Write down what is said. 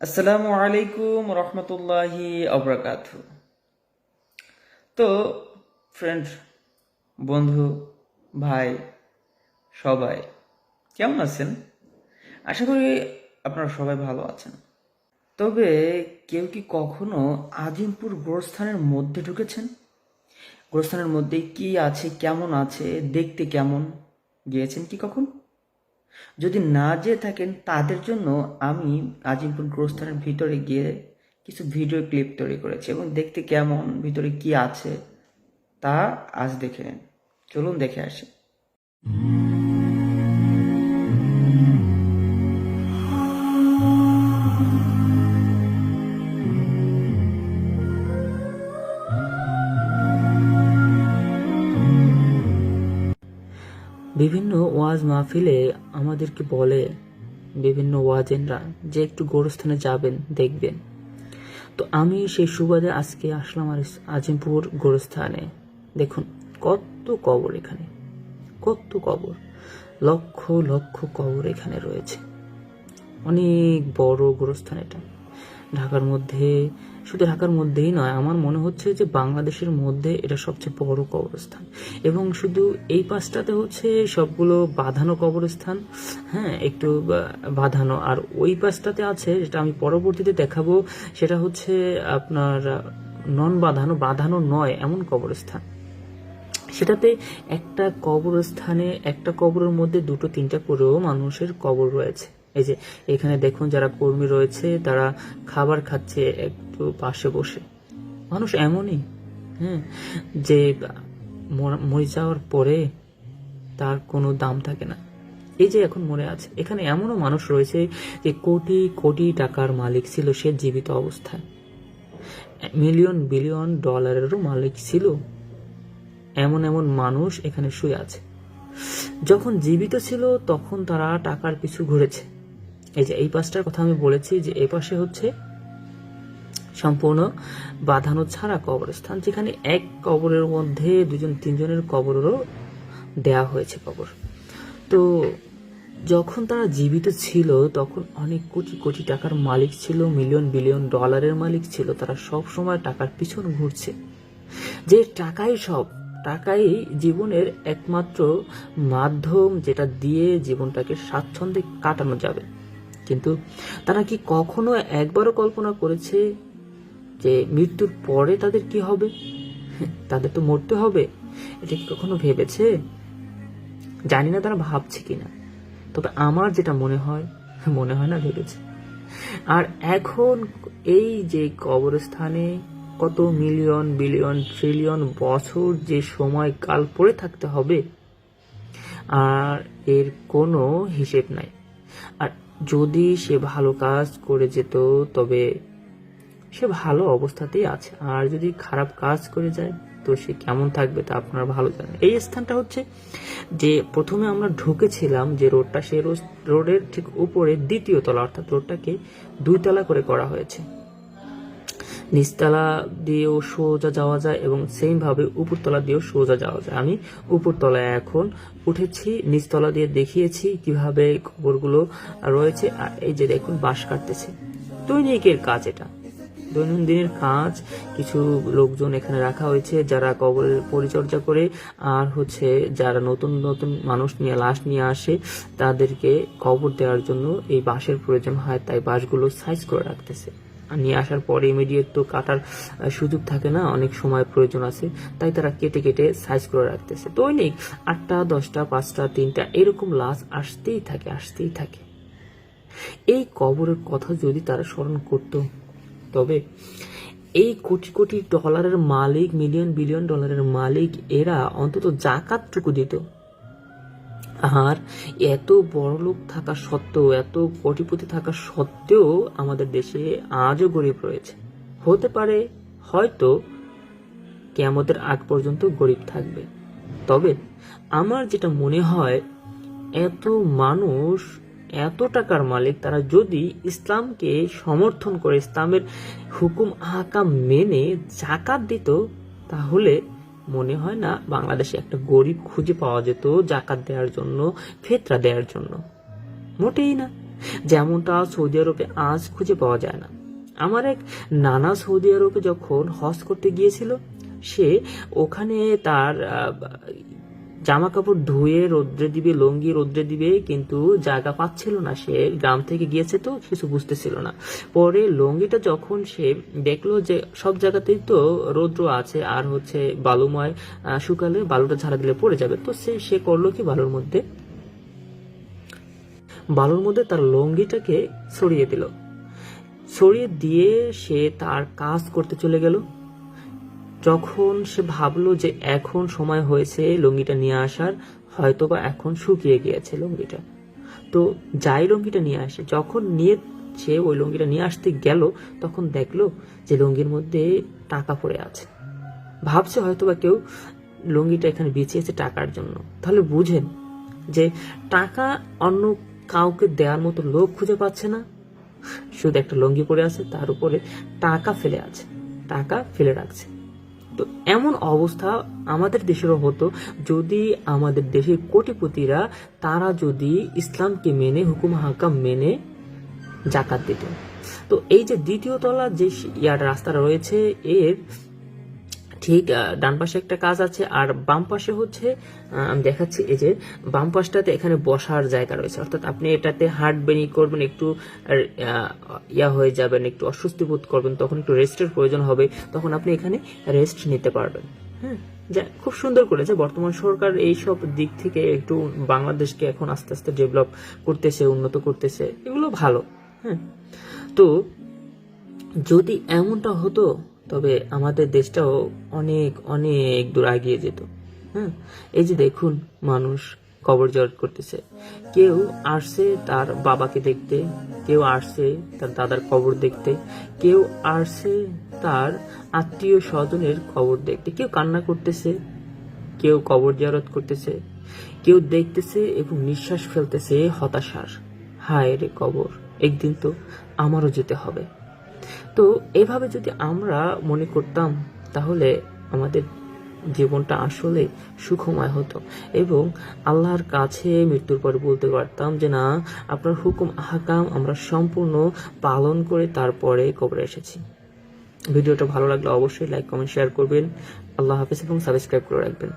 আসসালামু আলাইকুম রহমতুল্লাহি আবরাকাত তো ফ্রেন্ড বন্ধু, ভাই, সবাই, কেমন আছেন? আশা করি আপনারা সবাই ভালো আছেন। তবে কেউ কি কখনো আজিমপুর গোরস্থানের মধ্যে ঢুকেছেন? গোরস্থানের মধ্যে কি আছে, কেমন আছে, দেখতে কেমন? গিয়েছেন কি কখন? যদি না যেয়ে থাকেন, তাদের জন্য আমি আজিমপুর গোরস্থানের ভিতরে গিয়ে কিছু ভিডিও ক্লিপ তৈরি করেছি এবং দেখতে কেমন, ভিতরে কি আছে, তা আজ দেখে নেন। চলুন দেখে আসি। বিভিন্ন ওয়াজ মাহফিলে আমাদেরকে বলে বিভিন্ন ওয়াজেনরা যে একটু গোরস্থানে যাবেন, দেখবেন। তো আমি সেই সুবাদে আজকে আসলাম আর আজিমপুর গোরস্থানে। দেখুন, কত কবর এখানে, কত কবর, লক্ষ লক্ষ কবর এখানে রয়েছে। অনেক বড় গোরস্থান এটা। ঢাকার মধ্যে শুধু ঢাকার মধ্যেই নয়, আমার মনে হচ্ছে যে বাংলাদেশের মধ্যে এটা সবচেয়ে বড় কবরস্থান। এবং শুধু এই পাশটাতে হচ্ছে সবগুলো বাঁধানো কবরস্থান হ্যাঁ একটু বাঁধানো। আর ওই পাশটাতে আছে, যেটা আমি পরবর্তীতে দেখাবো, সেটা হচ্ছে আপনার নন বাঁধানো বাঁধানো নয়, এমন কবরস্থান। সেটাতে একটা কবরস্থানে, একটা কবরের মধ্যে দুটো, তিনটা করেও মানুষের কবর রয়েছে। এই যে এখানে দেখুন যারা কর্মী রয়েছে, তারা খাবার খাচ্ছে একটু পাশে বসে। মানুষ এমনই হ্যাঁ যে মর- যাওয়ার পরে তার কোনো দাম থাকে না। এই যে এখন মরে আছে, এখানে এমনও মানুষ রয়েছে যে কোটি কোটি টাকার মালিক ছিল সে জীবিত অবস্থায়। মিলিয়ন, বিলিয়ন ডলারেরও মালিক ছিল। এমন এমন মানুষ এখানে শুয়ে আছে। যখন জীবিত ছিল, তখন তারা টাকার পিছু ঘুরেছে। এই যে এই পাশটার কথা আমি বলেছি যে এই পাশে হচ্ছে সম্পূর্ণ বাঁধানো ছাড়া কবরস্থান, যেখানে এক কবরের মধ্যে দুজন, তিনজনের কবরেরও দেয়া হয়েছে কবর। তো যখন তারা জীবিত ছিল, তখন অনেক কোটি কোটি টাকার মালিক ছিল মিলিয়ন বিলিয়ন ডলারের মালিক ছিল, তারা সব সময় টাকার পিছন ঘুরছে। যে টাকাই সব, টাকাই জীবনের একমাত্র মাধ্যম যেটা দিয়ে জীবনটাকে স্বাচ্ছন্দ্যে কাটানো যাবে। কিন্তু তারা কি কখনো একবারও কল্পনা করেছে যে মৃত্যুর পরে তাদের কি হবে? তাদের তো মরতে হবে। এটা কি কখনো ভেবেছে? জানি না তারা ভাবছে কিনা। তবে আমার যেটা মনে হয় মনে হয় না ভেবেছে। আর এখন এই যে কবরস্থানে কত মিলিয়ন, বিলিয়ন, ট্রিলিয়ন বছর যে সময় কাল পড়ে থাকতে হবে, আর এর কোনো হিসেব নাই। যদি সে ভালো কাজ করে যেত, তবে সে ভালো অবস্থাতেই আছে। আর যদি খারাপ কাজ করে যায়, তো সে কেমন থাকবে তা আপনারা ভালো জানেন। এই স্থানটা হচ্ছে যে প্রথমে আমরা ঢুকেছিলাম যে রোডটা, সে রোজ- রোডের ঠিক উপরে দ্বিতীয় তলা, অর্থাৎ রোডটাকে দুই তলা করে করা হয়েছে। নিচতলা দিয়েও সোজা যাওয়া যায় এবং সেম ভাবে উপরতলা দিয়েও সোজা যাওয়া যায়। আমি উপরতলায় এখন উঠেছি, নিচতলা দিয়ে দেখিয়েছি কীভাবে খবরগুলো রয়েছে। আর এই যে দেখুন, বাঁশ কাটতেছে। দৈনিকের কাজ এটা। দৈনন্দিনের কাজ, কিছু লোকজন এখানে রাখা হয়েছে যারা কবরের পরিচর্যা করে, আর হচ্ছে যারা নতুন নতুন মানুষ নিয়ে, লাশ নিয়ে আসে, তাদেরকে কবর দেওয়ার জন্য এই বাঁশের প্রয়োজন হয়। তাই বাঁশগুলো সাইজ করে রাখতেছে। নিয়ে আসার পরে ইমিডিয়েট তো কাটার সুযোগ থাকে না, অনেক সময় প্রয়োজন আছে, তাই তারা কেটে কেটে সাইজ করে রাখতেছে। দৈনিক আটটা, দশটা, পাঁচটা, তিনটা, এরকম লাশ আসতেই থাকে আসতেই থাকে। এই কবরের কথা যদি তারা স্মরণ করত, তবে এই কোটি কোটি ডলারের মালিক মিলিয়ন বিলিয়ন ডলারের মালিক, এরা অন্তত জাকাতটুকু দিত। আর এত বড় লোক থাকা সত্ত্বেও, এত কোটিপতি থাকা সত্ত্বেও আমাদের দেশে আজও গরিব রয়েছে। হতে পারে হয়তো কেয়ামতের আগ পর্যন্ত গরিব থাকবে। তবে আমার যেটা মনে হয়, এত মানুষ, এত টাকার মালিক, তারা যদি ইসলামকে সমর্থন করে, ইসলামের হুকুম আহকাম মেনে জাকাত দিত, তাহলে মনে হয় না বাংলাদেশে একটা গরিব খুঁজে পাওয়া যেত জাকাত দেওয়ার জন্য, ফেতরা দেওয়ার জন্য। মোটেই না। যেমনটা সৌদি আরবে আজ খুঁজে পাওয়া যায় না। আমার এক নানা সৌদি আরবে যখন হজ করতে গিয়েছিল, সে ওখানে তার জামা কাপড় ধুয়ে রোদ্রে দিবে, লঙ্গি রোদ্রে দিবে, কিন্তু জায়গা পাচ্ছিল না সে। গ্রাম থেকে গিয়েছে তো, কিছু বুঝতেছিল না। পরে লঙ্গিটা যখন সে দেখল যে সব জায়গাতেই তো রৌদ্র আছে, আর হচ্ছে বালুময় শুকালে বালুটা ঝাড়া দিলে পড়ে যাবে, তো সে সে করল কি বালুর মধ্যে? বালুর মধ্যে তার লঙ্গিটাকে ছড়িয়ে দিল। ছড়িয়ে দিয়ে সে তার কাজ করতে চলে গেল। যখন সে ভাবলো যে এখন সময় হয়েছে লুঙ্গিটা নিয়ে আসার, হয়তোবা এখন শুকিয়ে গিয়েছে লুঙ্গিটা। তো যাই লুঙ্গিটা নিয়ে আসে, যখন নিয়ে সে ওই লুঙ্গিটা নিয়ে আসতে গেল, তখন দেখল যে লুঙ্গির মধ্যে টাকা পড়ে আছে। ভাবছে হয়তোবা কেউ লুঙ্গিটা এখানে বিছিয়েছে টাকার জন্য। তাহলে বুঝেন যে টাকা অন্য কাউকে দেওয়ার মতো লোক খুঁজে পাচ্ছে না। শুধু একটা লুঙ্গি পরে আছে, তার উপরে টাকা ফেলে আছে, টাকা ফেলে রাখছে। তো এমন অবস্থা আমাদের দেশেরও হতো যদি আমাদের দেশের কোটিপতিরা তারা যদি ইসলামকে মেনে, হুকুম হাকাম মেনে জাকাত দিত তো এই যে দ্বিতীয় তলা যে ইয়ার রাস্তাটা রয়েছে, এর ঠিক ডান পাশে একটা কাজ আছে, আর বাম পাশে হচ্ছে আমি দেখাচ্ছি, এই যে বাম পাশটাতে এখানে বসার জায়গা রয়েছে। অর্থাৎ আপনি এটাতে হাঁটবেন ই করবেন, একটু ইয়া হয়ে যাবেন, একটু অস্বস্তি বোধ করবেন, তখন একটু রেস্টের প্রয়োজন হবে, তখন আপনি এখানে রেস্ট নিতে পারবেন। হ্যাঁ খুব সুন্দর করেছে। বর্তমান সরকার এই সব দিক থেকে একটু বাংলাদেশকে এখন আস্তে আস্তে ডেভেলপ করতেছে, উন্নত করতেছে, এগুলো ভালো। হ্যাঁ তো যদি এমনটা হতো তবে আমাদের দেশটাও অনেক অনেক দূর এগিয়ে যেত। হ্যাঁ এই যে দেখুন মানুষ কবর জড় করতেছে। কেউ আসছে তার বাবাকে দেখতে, কেউ আসছে তার দাদার কবর দেখতে, কেউ আসছে তার আত্মীয় স্বজনের কবর দেখতে। কেউ কান্না করতেছে, কেউ কবর জারত করতেছে, কেউ দেখতেছে এবং নিঃশ্বাস ফেলতেছে হতাশার। হায় রে কবর, একদিন তো আমারও যেতে হবে। তো এভাবে যদি আমরা মনে করতাম, তাহলে আমাদের জীবনটা আসলে সুখময় হতো এবং আল্লাহর কাছে মৃত্যুর পর বলতে পারতাম যে, না, আপনার হুকুম, আহকাম আমরা সম্পূর্ণ পালন করে তারপরে কবরে এসেছি। ভিডিওটা ভালো লাগলে অবশ্যই লাইক কমেন্ট শেয়ার করবেন। আল্লাহ হাফিজ এবং সাবস্ক্রাইব করে রাখবেন।